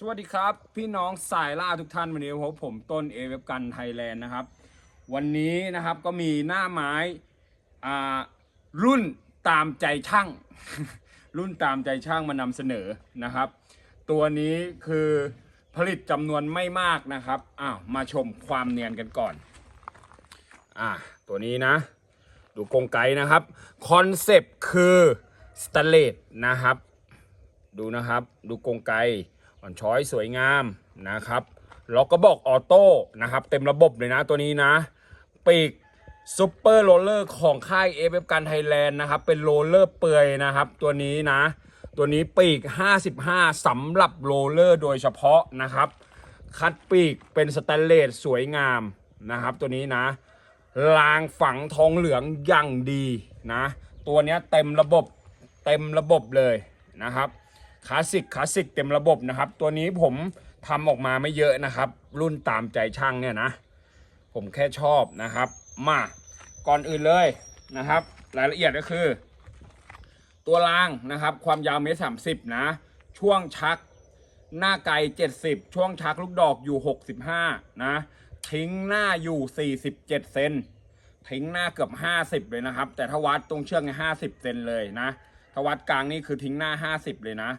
สวัสดีครับ พี่น้องสายล่าทุกท่านวันนี้พบผมต้นเอเวฟกันไทยแลนด์นะครับ วันนี้นะครับก็มีหน้าไม้อ่ารุ่นตามใจช่าง รุ่นตามใจช่างมานำเสนอนะครับ ตัวนี้คือผลิตจำนวนไม่มากนะครับอ้าวมาชมความเนียนกันก่อนอ่าตัวนี้นะ ดูกรงไกนะครับคอนเซปต์คือสแตนเลสนะครับ ดูนะครับ ดูกรงไก อ่อนช้อยสวยงามนะครับล็อกก็บอกออโต้นะครับ เต็มระบบเลยนะตัวนี้นะ ปีกซูเปอร์โรลเลอร์ของค่ายเอฟเอฟการไทยแลนด์นะครับ เป็นโรลเลอร์เปื่อยนะครับ ตัวนี้นะ ตัวนี้ปีก 55สำหรับโรลเลอร์โดยเฉพาะนะครับ คัดปีกเป็นสแตนเลสสวยงามนะครับ ตัวนี้นะรางฝังทองเหลืองอย่างดีนะ ตัวเนี้ยเต็มระบบเต็มระบบเลยนะครับ คลาสสิกคลาสสิกเต็มระบบนะครับ ตัวนี้ผมทำออกมาไม่เยอะนะครับ รุ่นตามใจช่างเนี่ยนะ ผมแค่ชอบนะครับ มาก่อนอื่นเลยนะครับ รายละเอียดก็คือ ตัวรางนะครับ ความยาวเมตรสามสิบนะ ช่วงชักหน้าไกล 70 ช่วงชักลูกดอกอยู่ 65 นะ ทิ้งหน้าอยู่ 47 เซนทิ้งหน้าเกือบ 50 เลยนะครับ แต่ถ้าวัดตรงเชือกเนี่ย50 เซนเลยนะ ถ้าวัดกลางนี่คือทิ้งหน้า 50 เลยนะ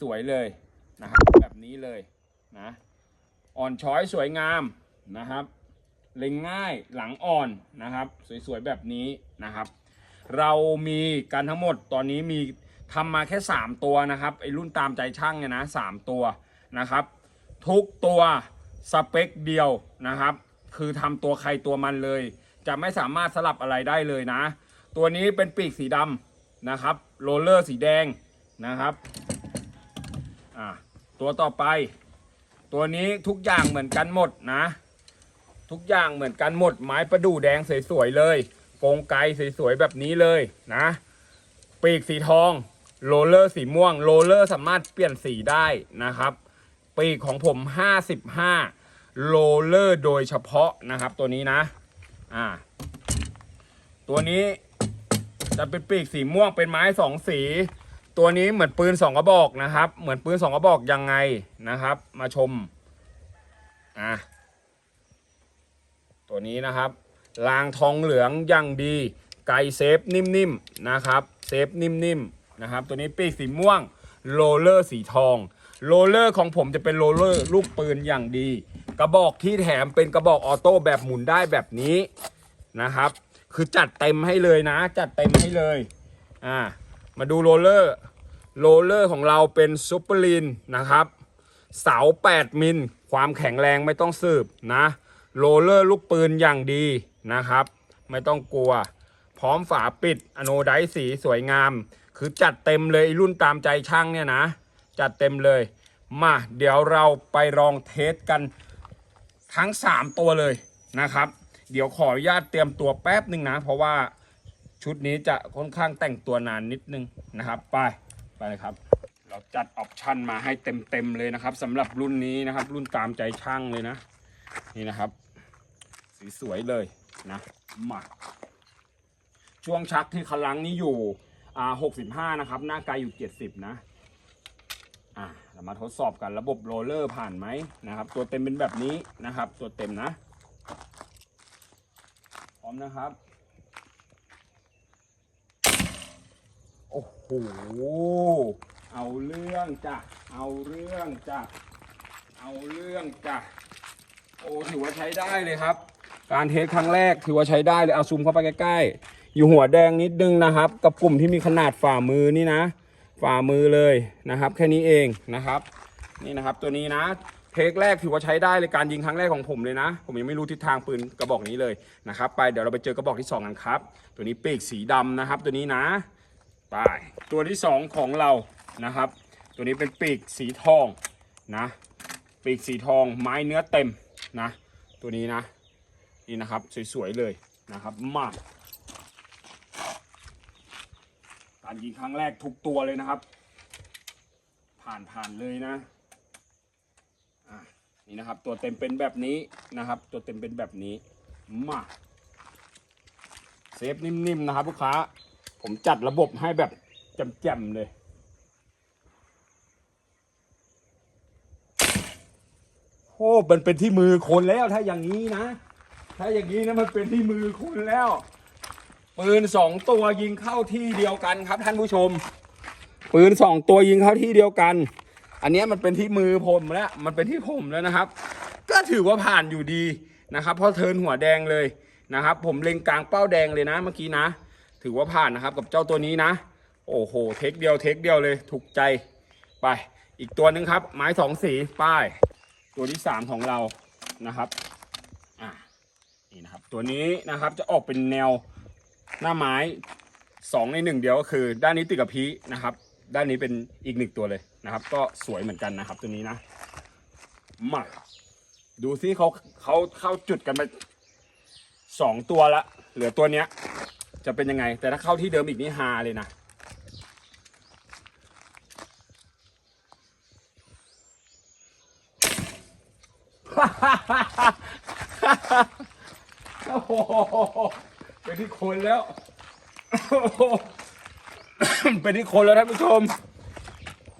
สวยๆเลยนะครับแบบนี้เลยนะอ่อนช้อยสวยงามนะครับ เล็งง่ายหลังอ่อนนะครับ สวยๆแบบนี้นะครับ เรามีกันทั้งหมดตอนนี้มีทำมาแค่ 3 ตัวนะครับไอ้รุ่นตามใจช่างเนี่ยนะสามตัวนะครับ ทุกตัวสเปคเดียวนะครับ คือทำตัวใครตัวมันเลย จะไม่สามารถสลับอะไรได้เลยนะ ตัวนี้เป็นปีกสีดำนะครับโรลเลอร์สีแดงนะครับ อ่าตัวต่อไป ตัวนี้ทุกอย่างเหมือนกันหมดนะ ทุกอย่างเหมือนกันหมด ไม้ประดู่แดงสวยๆเลยโกรงไกสวยๆแบบนี้เลยนะ ปีกสีทองโรลเลอร์สีม่วงโรลเลอร์สามารถเปลี่ยนสีได้นะครับ ปีกของผม 55โรลเลอร์โดยเฉพาะนะครับ ตัวนี้นะอ่าตัวนี้จะเป็นปีกสีม่วงเป็นไม้สองสี ตัวนี้เหมือนปืนสองกระบอกนะครับ เหมือนปืนสองกระบอกยังไงนะครับ มาชมอะตัวนี้นะครับรางทองเหลืองอย่างดี ไกเซฟนิ่มๆนะครับ เซฟนิ่มๆนะครับ ตัวนี้ปีกสีม่วงโรเลอร์สีทองโรเลอร์ของผมจะเป็นโรเลอร์ลูกปืนอย่างดี กระบอกที่แถมเป็นกระบอกออโต้แบบหมุนได้แบบนี้นะครับ คือจัดเต็มให้เลยนะ จัดเต็มให้เลยอ่า มาดูโรลเลอร์โรลเลอร์ของเราเป็นซูเปอร์ลินนะครับเสา 8 มิล ความแข็งแรงไม่ต้องสืบนะโรลเลอร์ลูกปืนอย่างดีนะครับ ไม่ต้องกลัว พร้อมฝาปิดอโนไดซ์สีสวยงาม คือจัดเต็มเลยรุ่นตามใจช่างเนี่ยนะ จัดเต็มเลย มาเดี๋ยวเราไปลองเทสกันทั้ง 3 ตัวเลยนะครับ เดี๋ยวขออนุญาตเตรียมตัวแป๊บหนึ่งนะ เพราะว่า ชุดนี้จะค่อนข้างแต่งตัวนานนิดนึงนะครับ ไปไปเลยครับ เราจัดออปชันมาให้เต็มๆเลยนะครับสำหรับรุ่นนี้นะครับ รุ่นตามใจช่างเลยนะ นี่นะครับสีสวยเลยนะมาช่วงชักที่คลังนี้อยู่อ่าหกสิบห้านะครับ หน้าไกลอยู่เจ็ดสิบนะอ่าเรามาทดสอบกันระบบโรลเลอร์ผ่านไหมนะครับ ตัวเต็มเป็นแบบนี้นะครับ ตัวเต็มนะ พร้อมนะครับ โอ้โห เอาเรื่องจ้ะ เอาเรื่องจ้ะ เอาเรื่องจ้ะ โอ้ถือว่าใช้ได้เลยครับ การเทสครั้งแรกถือว่าใช้ได้เลย เอาซูมเข้าไปใกล้ๆ อยู่หัวแดงนิดนึงนะครับ กับกลุ่มที่มีขนาดฝ่ามือนี่นะ ฝ่ามือเลยนะครับ แค่นี้เองนะครับ นี่นะครับตัวนี้นะเทคแรกถือว่าใช้ได้เลยการยิงครั้งแรกของผมเลยนะ ผมยังไม่รู้ทิศทางปืนกระบอกนี้เลยนะครับ ไปเดี๋ยวเราไปเจอกระบอกที่สองกันครับ ตัวนี้ปีกสีดำนะครับ ตัวนี้นะ ไปตัวที่สองของเรานะครับ ตัวนี้เป็นปีกสีทองนะปีกสีทองไม้เนื้อเต็มนะตัวนี้นะนี่นะครับสวยๆเลยนะครับมากการยิงครั้งแรกทุกตัวเลยนะครับ ผ่านผ่านเลยนะอะนี่นะครับตัวเต็มเป็นแบบนี้นะครับ ตัวเต็มเป็นแบบนี้มาเซฟนิ่มๆนะครับลูกค้า ผมจัดระบบให้แบบแจ่มๆเลยโอ้มันเป็นที่มือคนแล้วถ้าอย่างนี้นะ ถ้าอย่างนี้นะมันเป็นที่มือคนแล้วปืนสองตัวยิงเข้าที่เดียวกันครับ ท่านผู้ชม ปืนสองตัวยิงเข้าที่เดียวกัน อันนี้มันเป็นที่มือผมแล้วมันเป็นที่ผมแล้วนะครับ ก็ถือว่าผ่านอยู่ดีนะครับเพราะเทินหัวแดงเลยนะครับ ผมเล็งกลางเป้าแดงเลยนะเมื่อกี้นะ ถือว่าผ่านนะครับกับเจ้าตัวนี้นะ โอ้โห เทคเดียวเทคเดียวเลย ถูกใจ ไป อีกตัวหนึ่งครับ ไม้สองสี ป้าย ตัวที่สามของเรา นะครับ อ่า นี่นะครับ ตัวนี้นะครับจะออกเป็นแนวหน้าไม้สองในหนึ่งเดียวก็คือ ด้านนี้ติดกับพีนะครับ ด้านนี้เป็นอีกหนึ่งตัวเลยนะครับ ก็สวยเหมือนกันนะครับ ตัวนี้นะ มาดูซิเขาเขาเข้าจุดกันไปสองตัวละ เหลือตัวเนี้ย จะเป็นยังไง แต่ถ้าเข้าที่เดิมอีกนี่ฮาเลยนะ โอ้โหเป็นที่คนแล้วโอ้โหเป็นที่คนแล้วท่านผู้ชม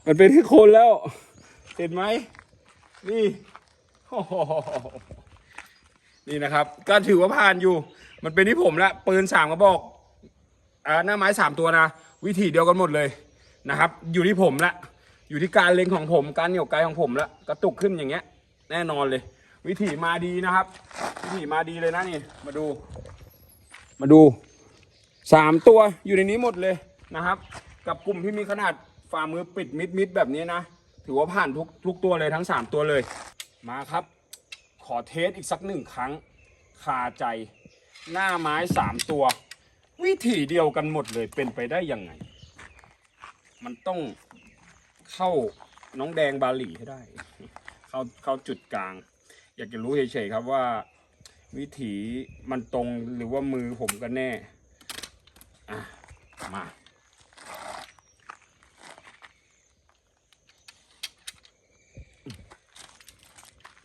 มันเป็นที่คนแล้ว เห็นไหม นี่โอ้โหนี่นะครับ ก็ถือว่าผ่านอยู่ มันเป็นที่ผมละปืนสามกระบอก อ่าหน้าไม้สามตัวนะ วิธีเดียวกันหมดเลยนะครับ อยู่ที่ผมละ อยู่ที่การเล็งของผม การเหนี่ยวไกลของผมละ กระตุกขึ้นอย่างเงี้ย แน่นอนเลย วิธีมาดีนะครับ วิธีมาดีเลยนะนี่ มาดู มาดูสามตัวอยู่ในนี้หมดเลยนะครับ กับกลุ่มที่มีขนาดฝ่ามือปิดมิดมิดแบบนี้นะ ถือว่าผ่านทุกทุกตัวเลยทั้งสามตัวเลย มาครับ ขอเทสอีกสักหนึ่งครั้งคาใจ หน้าไม้สามตัว วิธีเดียวกันหมดเลยเป็นไปได้ยังไง มันต้องเข้าน้องแดงบาหลีให้ได้ เข้าเข้าจุดกลาง อยากจะรู้เฉยๆครับว่า วิถีมันตรงหรือว่ามือผมกันแน่อะมา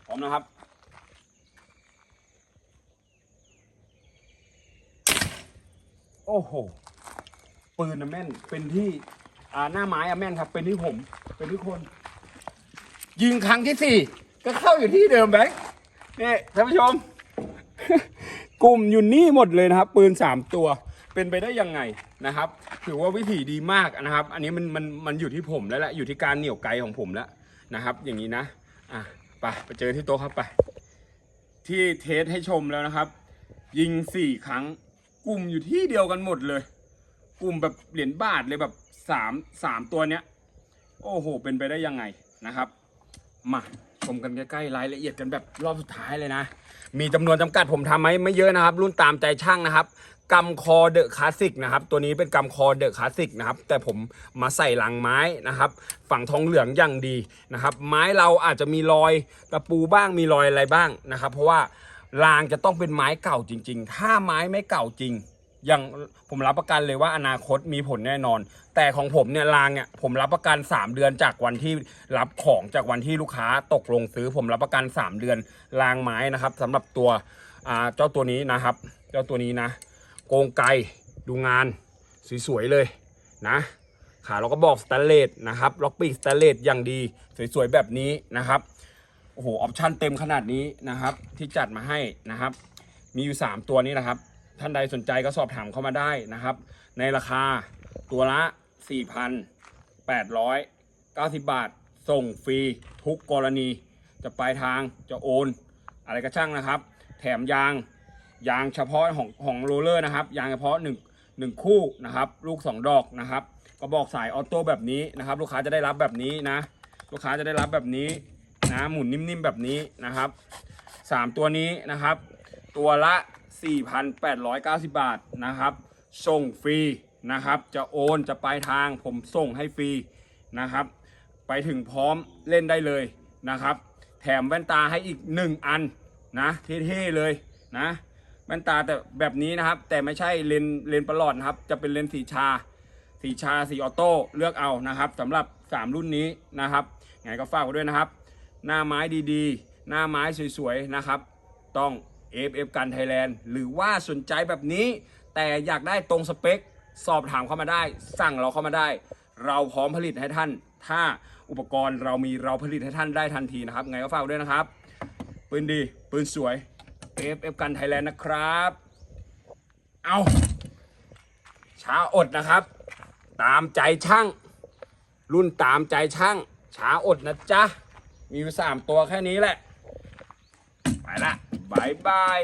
พร้อมนะครับ โอ้โห ปืนนะแม่น เป็นที่ อ่าหน้าไม้อะแม่นครับ เป็นที่ผม เป็นที่คน ยิงครั้งที่สี่ก็เข้าอยู่ที่เดิมแบงค์นี่ท่านผู้ชม กลุ่มอยู่นี่หมดเลยนะครับ ปืนสามตัว เป็นไปได้ยังไงนะครับ ถือว่าวิธีดีมากนะครับ อันนี้มันมันมันอยู่ที่ผมแล้วแหละ อยู่ที่การเหนี่ยวไกลของผมแล้วนะครับ อย่างนี้นะ อะไปไปเจอที่โต๊ะครับไป ที่เทสให้ชมแล้วนะครับ ยิงสี่ครั้ง กลุ่มอยู่ที่เดียวกันหมดเลย กลุ่มแบบเหรียญบาทเลยแบบสามสามตัวเนี้ย โอ้โห เป็นไปได้ยังไงนะครับ มาชมกันใกล้ๆรายละเอียดกันแบบรอบสุดท้ายเลยนะ มีจำนวนจำกัดผมทำไหมไม่เยอะนะครับ รุ่นตามใจช่างนะครับกำคอเดอะคลาสสิกนะครับ ตัวนี้เป็นกำคอเดอะคลาสสิกนะครับ แต่ผมมาใส่หลังไม้นะครับ ฝั่งทองเหลืองอย่างดีนะครับ ไม้เราอาจจะมีรอยตะปูบ้างมีรอยอะไรบ้างนะครับ เพราะว่า รางจะต้องเป็นไม้เก่าจริง ๆ ถ้าไม้ไม่เก่าจริงอย่างผมรับประกันเลยว่าอนาคตมีผลแน่นอน แต่ของผมเนี่ยรางเนี่ยผมรับประกัน 3 เดือนจากวันที่รับของจากวันที่ลูกค้าตกลงซื้อ ผมรับประกัน 3 เดือนรางไม้นะครับสำหรับตัวเจ้าตัวนี้นะครับ เจ้าตัวนี้นะ โกงไกดูงานสวยๆเลยนะขาเราก็บอกสแตนเลสนะครับล็อกปีกสแตนเลสอย่างดีสวยๆแบบนี้นะครับ โอ้โหออปชั่นเต็มขนาดนี้นะครับ ที่จัดมาให้นะครับ มีอยู่ 3 ตัวนี้นะครับ ท่านใดสนใจก็สอบถามเข้ามาได้นะครับ ในราคาตัวละ 4,890 บาท ส่งฟรีทุกกรณี จะปลายทางจะโอน อะไรก็ช่างนะครับ แถมยางยางเฉพาะของของโรลเลอร์นะครับ ยางเฉพาะ1 1คู่นะครับ ลูก 2 ดอกนะครับกระบอกสายออโต้แบบนี้นะครับ ลูกค้าจะได้รับแบบนี้นะ ลูกค้าจะได้รับแบบนี้ นะหมุนนิ่มๆแบบนี้นะครับ3ตัวนี้นะครับ ตัวละ 4,890 บาทนะครับส่งฟรีนะครับ จะโอนจะปลายทางผมส่งให้ฟรีนะครับ ไปถึงพร้อมเล่นได้เลยนะครับ แถมแว่นตาให้อีก 1 อันนะเท่ๆเลยนะแว่นตาแต่แบบนี้นะครับ แต่ไม่ใช่เลนเลนประหลอดนะครับ จะเป็นเลนสีชา สีชาสีออโต้เลือกเอานะครับสำหรับ 3 รุ่นนี้นะครับไงก็ฝากไว้ด้วยนะครับ หน้าไม้ดีๆ หน้าไม้สวยๆนะครับ ต้อง FF กันไทยแลนด์หรือว่าสนใจแบบนี้ แต่อยากได้ตรงสเปค สอบถามเข้ามาได้ สั่งเราเข้ามาได้ เราพร้อมผลิตให้ท่าน ถ้าอุปกรณ์เรามีเราผลิตให้ท่านได้ทันทีนะครับ ไงก็ฝากด้วยนะครับ ปืนดี ปืนสวย FF กันไทยแลนด์นะครับ เอาช้าอดนะครับ ตามใจช่าง รุ่นตามใจช่าง ช้าอดนะจ๊ะ มีอยู่สามตัวแค่นี้แหละ ไปละบายบาย